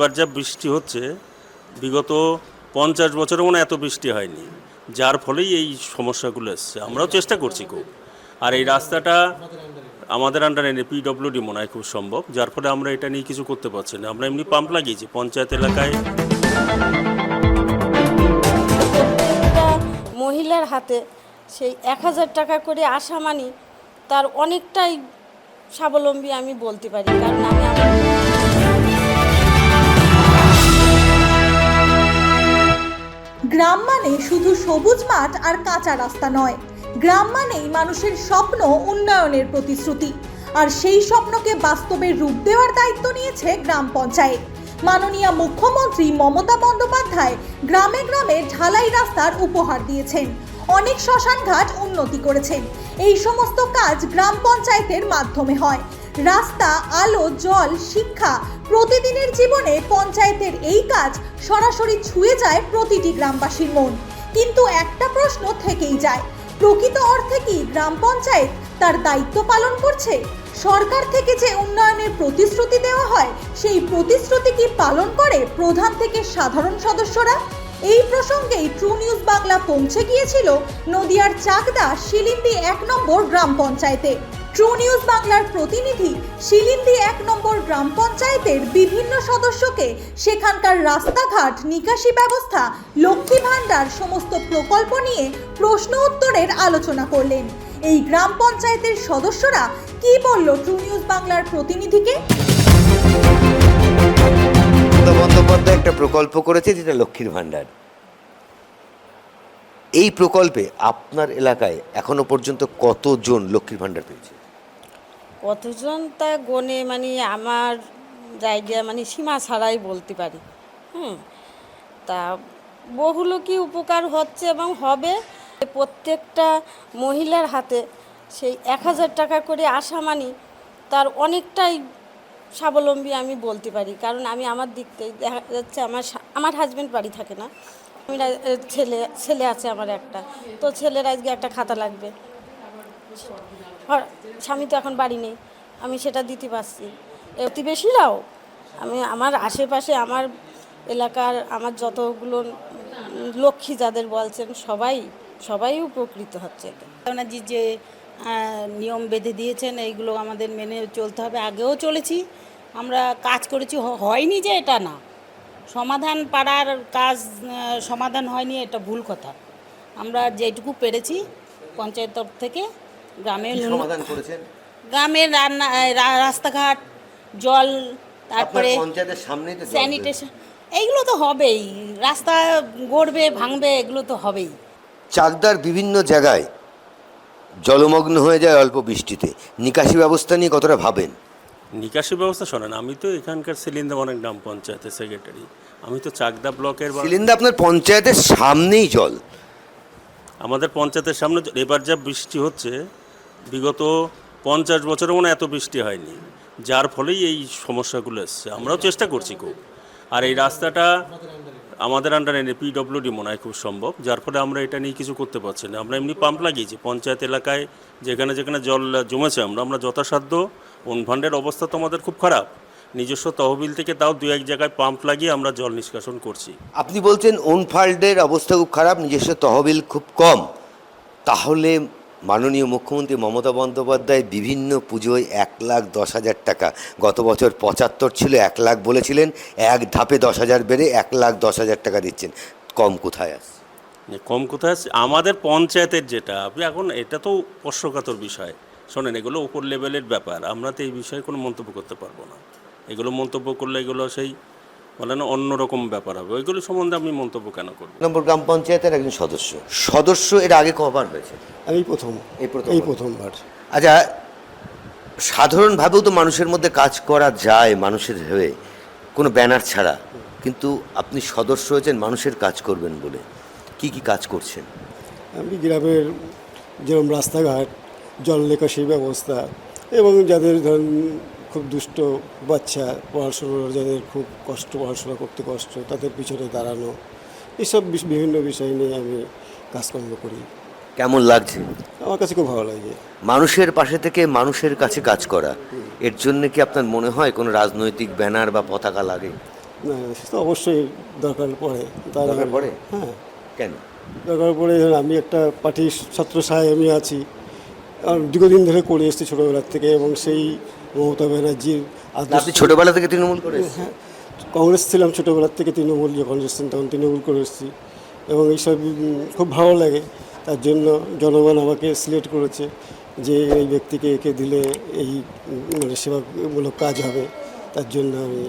এবার যা বৃষ্টি হচ্ছে, বিগত পঞ্চাশ বছরে মনে এত বৃষ্টি হয়নি। যার ফলেই এই সমস্যাগুলো এসছে। আমরাও চেষ্টা করছি খুব। আর এই রাস্তাটা আমাদের আন্ডারে পিডব্লিউডি মনে হয় খুব সম্ভব। যার ফলে আমরা এটা নিয়ে কিছু করতে পারছি না। আমরা এমনি পাম্প লাগিয়েছি, পঞ্চায়েত এলাকায়। মহিলার হাতে সেই এক হাজার টাকা করে আসা মানি, তার অনেকটাই স্বাবলম্বী আমি বলতে পারি। কারণ আমি গ্রাম মানে শুধু সবুজ মাঠ আর কাঁচা রাস্তা নয়। গ্রাম মানেই মানুষের স্বপ্ন উন্নয়নের প্রতিশ্রুতি। আর সেই স্বপ্নকে বাস্তবে রূপ দেওয়ার দায়িত্ব নিয়েছে গ্রাম পঞ্চায়েত। মাননীয় মুখ্যমন্ত্রী মমতা বন্দ্যোপাধ্যায় গ্রামে গ্রামে ঢালাই রাস্তার উপহার দিয়েছেন। অনেক শ্মশানঘাট উন্নতি করেছেন। এই সমস্ত কাজ গ্রাম পঞ্চায়েতের মাধ্যমে হয়। রাস্তা, আলো, জল, শিক্ষা প্রতিদিনের জীবনে পঞ্চায়েতের এই কাজ সরাসরি ছুঁয়ে যায় প্রতিটি গ্রামবাসীর মন। কিন্তু একটা প্রশ্ন থেকেই যায়, প্রকৃত অর্থে কি গ্রাম পঞ্চায়েত তার দায়িত্ব পালন করছে? সরকার থেকে যে উন্নয়নের প্রতিশ্রুতি দেওয়া হয়, সেই প্রতিশ্রুতি কি পালন করে প্রধান থেকে সাধারণ সদস্যরা? এই প্রসঙ্গেই ট্রু নিউজ বাংলা পৌঁছে গিয়েছিল নদিয়ার চাকদা, শিলিন্দি এক নম্বর গ্রাম পঞ্চায়েতে। ট্রু নিউজ বাংলার প্রতিনিধি শিলিন্দি এক নম্বর গ্রাম পঞ্চায়েতের বিভিন্ন সদস্যকে সেখানকার রাস্তাঘাট, নিকাশি ব্যবস্থা, লক্ষ্মী ভাণ্ডার সমস্ত প্রকল্প নিয়ে প্রশ্ন উত্তরের আলোচনা করলেন। এই গ্রাম পঞ্চায়েতের সদস্যরা কি বলল ট্রু নিউজ বাংলার প্রতিনিধিকে? বন্দ্যোপাধ্যায় একটা প্রকল্প করেছে যেটা লক্ষ্মীর ভাণ্ডার। এই প্রকল্পে আপনার এলাকায় এখনও পর্যন্ত কতজন লক্ষ্মীর ভাণ্ডার পেয়েছে? কতজন তা গনে মানে আমার জায়গা মানে সীমা ছাড়াই বলতে পারি। হুম। তা বহুলোকই উপকার হচ্ছে এবং হবে। প্রত্যেকটা মহিলার হাতে সেই এক হাজার টাকা করে আসা মানি তার অনেকটাই স্বাবলম্বী আমি বলতে পারি। কারণ আমি আমার দিক থেকে দেখা যাচ্ছে আমার আমার হাজব্যান্ড বাড়ি থাকে না। আমি ছেলে ছেলে আছে আমার একটা। তো ছেলের আজকে একটা খাতা লাগবে। স্বামী তো এখন বাড়ি নেই। আমি সেটা দিতে পারছি। প্রতিবেশীরাও আমি আমার আশেপাশে, আমার এলাকার, আমার যতগুলো লক্ষ্মী যাদের বলছেন, সবাই সবাই উপকৃত হচ্ছে ওনাজি যে নিয়ম বেঁধে দিয়েছেন, এইগুলো আমাদের মেনে চলতে হবে। আগেও চলেছি, আমরা কাজ করেছি হয়নি যে এটা না। সমাধান পাড়ার কাজ সমাধান হয়নি, এটা ভুল কথা। আমরা যেটুকু পেরেছি, পঞ্চায়েত তরফ থেকে গ্রামে কি ন্যূন- সমাধান করেছেন? গ্রামের রান্না রা- রাস্তাঘাট জল তারপরে পঞ্চায়েতের সামনেই তো স্যানিটেশন এইগুলো তো হবেই। রাস্তা গড়বে ভাঙবে এগুলো তো হবেই। চাকদার বিভিন্ন জায়গায় জলমগ্ন হয়ে যায় অল্প বৃষ্টিতে। নিকাশি ব্যবস্থা নিয়ে কতটা ভাবেন? নিকাশি ব্যবস্থা শোনেন আমি তো এখানকার সিলিন্দা অনেক গ্রাম পঞ্চায়েতের সেক্রেটারি আমি তো চাকদা ব্লকের সিলিন্ডার আপনার পঞ্চায়েতের সামনেই জল। আমাদের পঞ্চায়েতের সামনে এবার যা বৃষ্টি হচ্ছে বিগত পঞ্চাশ বছরে মনে এত বৃষ্টি হয়নি। যার ফলেই এই সমস্যাগুলো এসছে। আমরাও চেষ্টা করছি খুব। আর এই রাস্তাটা আমাদের আন্ডারে পিডব্লিউডি মনে হয় খুব সম্ভব। যার ফলে আমরা এটা নিয়ে কিছু করতে পারছি না। আমরা এমনি পাম্প লাগিয়েছি। পঞ্চায়েত এলাকায় যেখানে যেখানে জল জমেছে আমরা আমরা যথাসাধ্য ওনভান্ডের অবস্থা তো আমাদের খুব খারাপ। নিজস্ব তহবিল থেকে তাও দু এক জায়গায় পাম্প লাগিয়ে আমরা জল নিষ্কাশন করছি। আপনি বলছেন ওনফাল্ডের অবস্থা খুব খারাপ, নিজস্ব তহবিল খুব কম। তাহলে মাননীয় মুখ্যমন্ত্রী মমতা বন্দ্যোপাধ্যায় বিভিন্ন পুজোয় এক লাখ দশ হাজার টাকা। গত বছর পঁচাত্তর ছিল, এক লাখ বলেছিলেন, এক ধাপে দশ হাজার বেড়ে এক লাখ দশ হাজার টাকা দিচ্ছেন। কম কোথায় আসছে যে কম কোথায় আছে? আমাদের পঞ্চায়েতের যেটা, আপনি এখন এটা তো স্পর্শকাতর বিষয়। শোনেন, এগুলো উপর লেভেলের ব্যাপার। আমরা তো এই বিষয়ে কোনো মন্তব্য করতে পারব না। এগুলো মন্তব্য করলে এগুলো সেই বলে না অন্যরকম ব্যাপার হবে। ওইগুলো সম্বন্ধে আমি মন্তব্য কেন করব নম্বর গ্রাম পঞ্চায়েতের একজন সদস্য। সদস্য এর আগে কবার হয়েছে? আমি প্রথম। এই প্রথম এই প্রথমবার। আচ্ছা সাধারণভাবেও তো মানুষের মধ্যে কাজ করা যায় মানুষের হয়ে কোনো ব্যানার ছাড়া। কিন্তু আপনি সদস্য হয়েছেন মানুষের কাজ করবেন বলে। কি কি কাজ করছেন? আমি গ্রামের যেরকম রাস্তাঘাট জল নিকাশি ব্যবস্থা এবং যাদের ধরুন খুব দুষ্ট বাচ্চা পড়াশোনা যাদের খুব কষ্ট পড়াশোনা করতে কষ্ট তাদের পিছনে দাঁড়ানো এসব বিভিন্ন বিষয় নিয়ে আমি কাজকর্ম করি। কেমন লাগছে? আমার কাছে খুব ভালো লাগে। মানুষের পাশে থেকে মানুষের কাছে কাজ করা এর জন্য কি আপনার মনে হয় কোনো রাজনৈতিক ব্যানার বা পতাকা লাগে? না সে তো অবশ্যই দরকার পড়ে। তার দরকার পড়ে? হ্যাঁ। কেন? দরকার পড়ে আমি একটা পার্টির ছাত্র সহায় আমি আছি। দীর্ঘদিন ধরে করে এসেছি ছোটোবেলার থেকে এবং সেই মমতা ব্যানার্জির আপনি ছোটবেলা থেকে তৃণমূল করে হ্যাঁ কংগ্রেস ছিলাম ছোটোবেলার থেকে তৃণমূল যখন এসেছেন তখন তৃণমূল করে এসেছি। এবং এইসব খুব ভালো লাগে। তার জন্য জনগণ আমাকে সিলেক্ট করেছে যে এই ব্যক্তিকে একে দিলে এই মানে সেবামূলক কাজ হবে। তার জন্য আমি